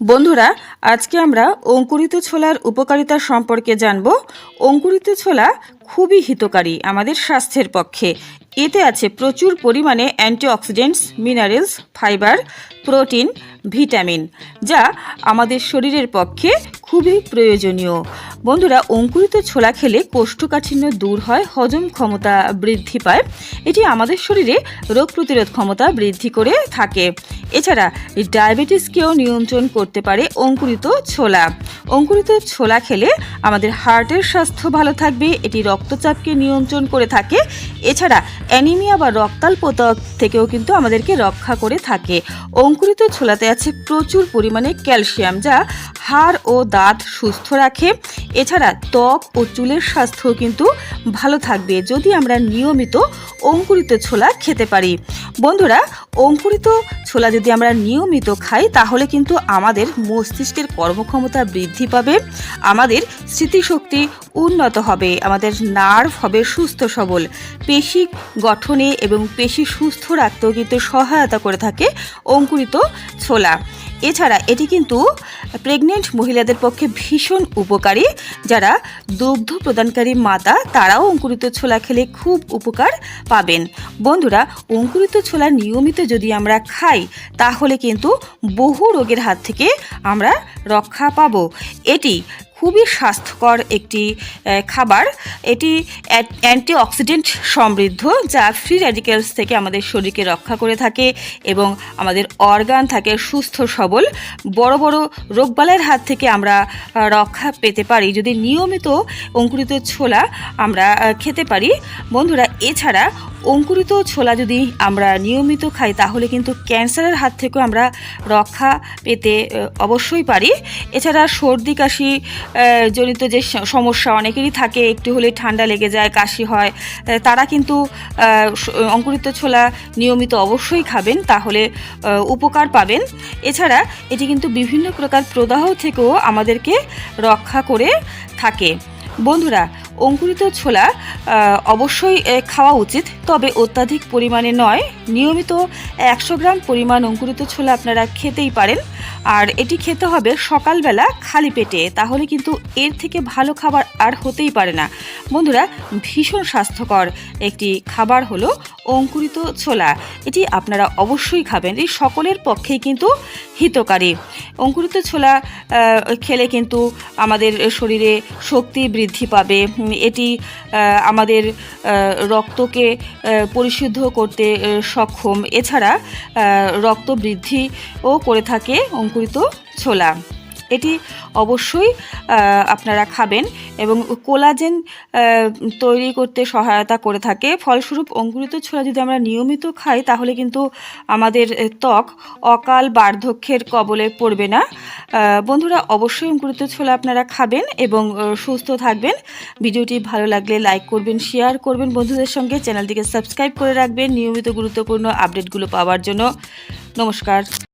বন্ধুরা, আজকে আমরা অঙ্কুরিত ছোলার উপকারিতা সম্পর্কে জানব। অঙ্কুরিত ছোলা খুবই হিতকারী আমাদের স্বাস্থ্যের পক্ষে। এতে আছে প্রচুর পরিমাণে antioxidants, minerals, fibre, protein, vitamin, যা আমাদের শরীরের পক্ষে খুবই প্রয়োজনীয়। বন্ধুরা, অঙ্কুরিত ছোলা খেলে কোষ্ঠকাঠিন্য দূর হয়, হজম ক্ষমতা বৃদ্ধি পায়। এটি আমাদের শরীরে রোগ প্রতিরোধ ক্ষমতা বৃদ্ধি করে থাকে। এছাড়া ডায়াবেটিসকেও নিয়ন্ত্রণ করতে পারে অঙ্কুরিত ছোলা। অঙ্কুরিত ছোলা খেলে আমাদের হার্টের স্বাস্থ্য ভালো থাকবে, এটি রক্তচাপকে নিয়ন্ত্রণ করে থাকে। এছাড়া অ্যানিমিয়া বা রক্তাল্পতা থেকেও কিন্তু আমাদেরকে রক্ষা করে থাকে। অঙ্কুরিত ছোলাতে আছে প্রচুর পরিমাণে ক্যালসিয়াম, যা হাড় ও দাঁত সুস্থ রাখে। এছাড়া ত্বক ও চুলের স্বাস্থ্যও কিন্তু ভালো থাকবে, যদি আমরা নিয়মিত অঙ্কুরিত ছোলা খেতে পারি। বন্ধুরা অঙ্কুরিত ছোলা যদি আমরা নিয়মিত খাই, তাহলে কিন্তু আমাদের মস্তিষ্কের কর্মক্ষমতা বৃদ্ধি পাবে, আমাদের স্মৃতিশক্তি উন্নত হবে, আমাদের নার্ভ হবে সুস্থ সবল। পেশি গঠনে এবং পেশি সুস্থ রাখতেও কিন্তু সহায়তা করে থাকে অঙ্কুরিত ছোলা। এছাড়া এটি কিন্তু প্রেগনেন্ট মহিলাদের পক্ষে ভীষণ উপকারী। যারা দুগ্ধ প্রদানকারী মাতা, তারাও অঙ্কুরিত ছোলা খেলে খুব উপকার পাবেন। বন্ধুরা, অঙ্কুরিত ছোলা নিয়মিত যদি আমরা খাই, তাহলে কিন্তু বহু রোগের হাত থেকে আমরা রক্ষা পাব। এটি খুবই স্বাস্থ্যকর একটি খাবার। এটি অ্যান্টি অক্সিডেন্ট সমৃদ্ধ, যা ফ্রি র্যাডিক্যালস থেকে আমাদের শরীরকে রক্ষা করে থাকে এবং আমাদের অর্গান থাকে সুস্থ, সবল। বড় বড় রোগবালাইয়ের হাত থেকে আমরা রক্ষা পেতে পারি। যদি নিয়মিত অঙ্কুরিত ছোলা আমরা খেতে পারি, বন্ধুরা, এছাড়া অঙ্কুরিত ছোলা যদি আমরা নিয়মিত খাই, তাহলে কিন্তু ক্যান্সারের হাত থেকেও আমরা রক্ষা পেতে অবশ্যই পারি। এছাড়া সর্দি, কাশি জনিত যে সমস্যা অনেকেরই থাকে, একটু হলে ঠান্ডা লেগে যায়, কাশি হয় তারা কিন্তু অঙ্কুরিত ছোলা নিয়মিত অবশ্যই খাবেন, তাহলে উপকার পাবেন। এছাড়া এটি কিন্তু বিভিন্ন প্রকার প্রদাহ থেকেও আমাদেরকে রক্ষা করে থাকে। বন্ধুরা অঙ্কুরিত ছোলা অবশ্যই খাওয়া উচিত, তবে অত্যাধিক পরিমাণে নয়। নিয়মিত একশো গ্রাম পরিমাণ অঙ্কুরিত ছোলা আপনারা খেতেই পারেন। আর এটি খেতে হবে সকালবেলা খালি পেটে, তাহলে কিন্তু এর থেকে ভালো খাবার আর হতেই পারে না। বন্ধুরা, ভীষণ স্বাস্থ্যকর একটি খাবার হলো অঙ্কুরিত ছোলা। এটি আপনারা অবশ্যই খাবেন। এই সকলের পক্ষেই কিন্তু হিতকারী। অঙ্কুরিত ছোলা খেলে কিন্তু আমাদের শরীরে শক্তি বৃদ্ধি পাবে। এটি আমাদের রক্তকে পরিশুদ্ধ করতে সক্ষম। এছাড়া রক্ত বৃদ্ধিও করে থাকে অঙ্কুরিত ছোলা। এটি অবশ্যই আপনারা খাবেন এবং কোলাজেন তৈরি করতে সহায়তা করে থাকে। ফলস্বরূপ অঙ্কুরিত ছোলা যদি আমরা নিয়মিত খাই, তাহলে কিন্তু আমাদের ত্বক অকাল বার্ধক্যের কবলে পড়বে না। বন্ধুরা, অবশ্যই অঙ্কুরিত ছোলা আপনারা খাবেন এবং সুস্থ থাকবেন। ভিডিওটি ভালো লাগলে লাইক করবেন, শেয়ার করবেন। বন্ধুদের সঙ্গে চ্যানেলটিকে সাবস্ক্রাইব করে রাখবেন নিয়মিত গুরুত্বপূর্ণ আপডেটগুলো পাওয়ার জন্য। নমস্কার।